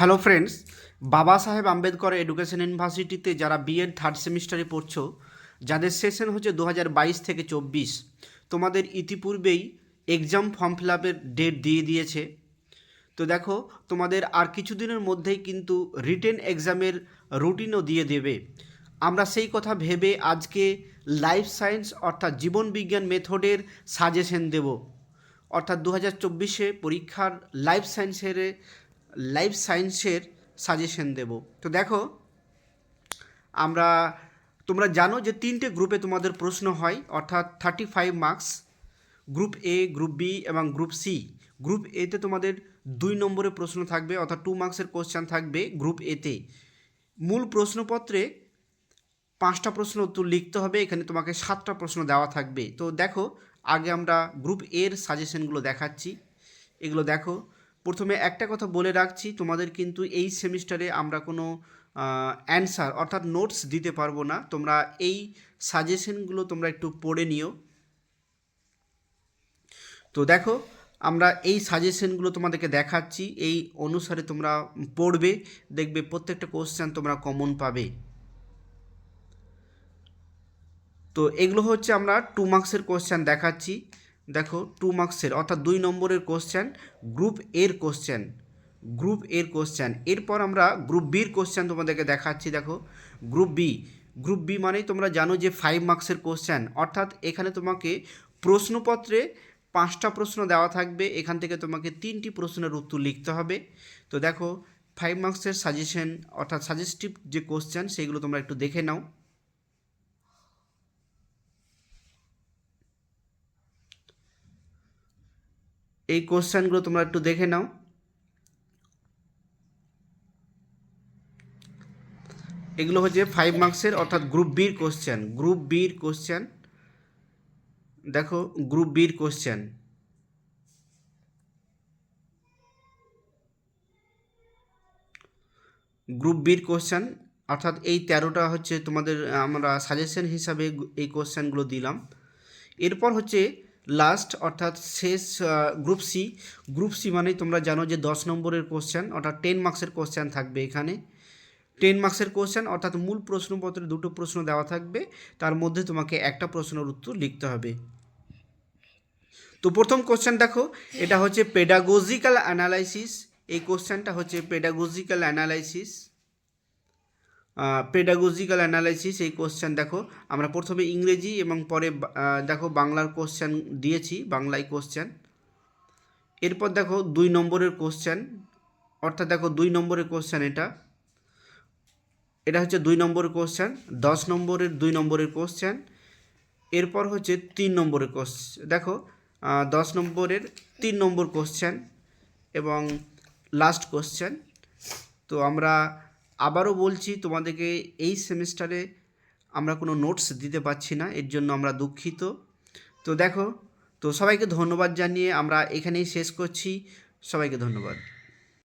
Hello friends বাবা সাহেব Ambedkar education ইউনিভার্সিটিতে যারা বিএড থার্ড সেমিস্টারে পড়ছো, যাদের সেশন হচ্ছে দু বাইশ থেকে চব্বিশ, তোমাদের ইতিপূর্বেই এক্সাম ফর্ম ফিল আপের ডেট দিয়ে দিয়েছে। তো দেখো, তোমাদের আর কিছুদিনের মধ্যেই কিন্তু রিটেন এক্সামের রুটিনও দিয়ে দেবে। আমরা সেই কথা ভেবে আজকে লাইফ সায়েন্স অর্থাৎ জীবন বিজ্ঞান মেথডের সাজেশন দেব। অর্থাৎ দু হাজার চব্বিশে পরীক্ষার লাইফ সায়েন্সের লাইফ সায়েন্সের সাজেশন দেব। তো দেখো, আমরা, তোমরা জানো যে তিনটে গ্রুপে তোমাদের প্রশ্ন হয়, অর্থাৎ thirty five marks group A group B এবং গ্রুপ সি গ্রুপ এতে তোমাদের দুই নম্বরের প্রশ্ন থাকবে, অর্থাৎ টু মার্কসের কোশ্চেন থাকবে গ্রুপ এতে মূল প্রশ্নপত্রে পাঁচটা প্রশ্ন উত্তর লিখতে হবে, এখানে তোমাকে সাতটা প্রশ্ন দেওয়া থাকবে। তো দেখো, আগে আমরা গ্রুপ এর সাজেশনগুলো দেখাচ্ছি। এগুলো দেখো প্রথমে একটা কথা বলে রাখছি, তোমাদের কিন্তু এই সেমিস্টারে আমরা কোনো অ্যান্সার অর্থাৎ নোটস দিতে পারব না। তোমরা এই সাজেশনগুলো তোমরা একটু পড়ে নিও। তো দেখো, আমরা এই সাজেশনগুলো তোমাদেরকে দেখাচ্ছি, এই অনুসারে তোমরা পড়বে, দেখবে প্রত্যেকটা কোশ্চেন তোমরা কমন পাবে। তো এগুলো হচ্ছে আমরা টু মার্কসের কোশ্চেন দেখাচ্ছি। দেখো টু মার্কসের অর্থাৎ দুই নম্বরের কোশ্চেন গ্রুপ এর কোশ্চেন গ্রুপ এর কোশ্চেন এরপর আমরা গ্রুপ বির কোশ্চেন তোমাদেরকে দেখাচ্ছি, দেখো। গ্রুপ বি গ্রুপ বি মানেই তোমরা জানো যে ফাইভ মার্কসের কোশ্চেন অর্থাৎ এখানে তোমাকে প্রশ্নপত্রে পাঁচটা প্রশ্ন দেওয়া থাকবে, এখান থেকে তোমাকে তিনটি প্রশ্নের উত্তর লিখতে হবে। তো দেখো ফাইভ মার্কসের সাজেশন অর্থাৎ সাজেস্টিভ যে কোশ্চেন সেগুলো তোমরা একটু দেখে নাও। এই কোশ্চেনগুলো তোমরা একটু দেখে নাও। এগুলো হচ্ছে ফাইভ মার্কসের অর্থাৎ গ্রুপ বির কোশ্চেন গ্রুপ বির কোশ্চেন দেখো গ্রুপ বির কোশ্চেন গ্রুপ বির কোশ্চেন অর্থাৎ এই তেরোটা হচ্ছে তোমাদের, আমরা সাজেশন হিসাবে এই কোশ্চেনগুলো দিলাম। এরপর হচ্ছে লাস্ট অর্থাৎ শেষ গ্রুপ সি গ্রুপ সি মানে তোমরা জানো যে দশ নম্বরের কোশ্চেন অর্থাৎ টেন মার্কসের কোশ্চেন থাকবে এখানে। টেন মার্কসের কোশ্চেন অর্থাৎ মূল প্রশ্নপত্রে দুটো প্রশ্ন দেওয়া থাকবে। তার মধ্যে তোমাকে একটা প্রশ্নের উত্তর লিখতে হবে। তো প্রথম কোশ্চেন দেখো, এটা হচ্ছে পেডাগোজিক্যাল অ্যানালাইসিস এই কোশ্চেনটা হচ্ছে পেডাগোজিক্যাল অ্যানালাইসিস পেডাগোজিক্যাল অ্যানালাইসিস এই কোশ্চেন দেখো। আমরা প্রথমে ইংরেজি এবং পরে দেখো বাংলার কোশ্চেন দিয়েছি, বাংলায় কোশ্চেন এরপর দেখো দুই নম্বরের কোশ্চেন অর্থাৎ দেখো দুই নম্বরের কোশ্চেন এটা। এটা হচ্ছে দুই নম্বরের কোশ্চেন দশ নম্বরের, দুই নম্বরের কোশ্চেন এরপর হচ্ছে তিন নম্বরের কোশ্চেন দেখো দশ নম্বরের, তিন নম্বর কোশ্চেন এবং লাস্ট কোশ্চেন তো আমরা আবারও বলছি, তোমাদেরকে এই সেমিস্টারে আমরা কোনো নোটস দিতে পারছি না, এর জন্য আমরা দুঃখিত। তো দেখো, তো সবাইকে ধন্যবাদ জানিয়ে আমরা এখানেই শেষ করছি। সবাইকে ধন্যবাদ।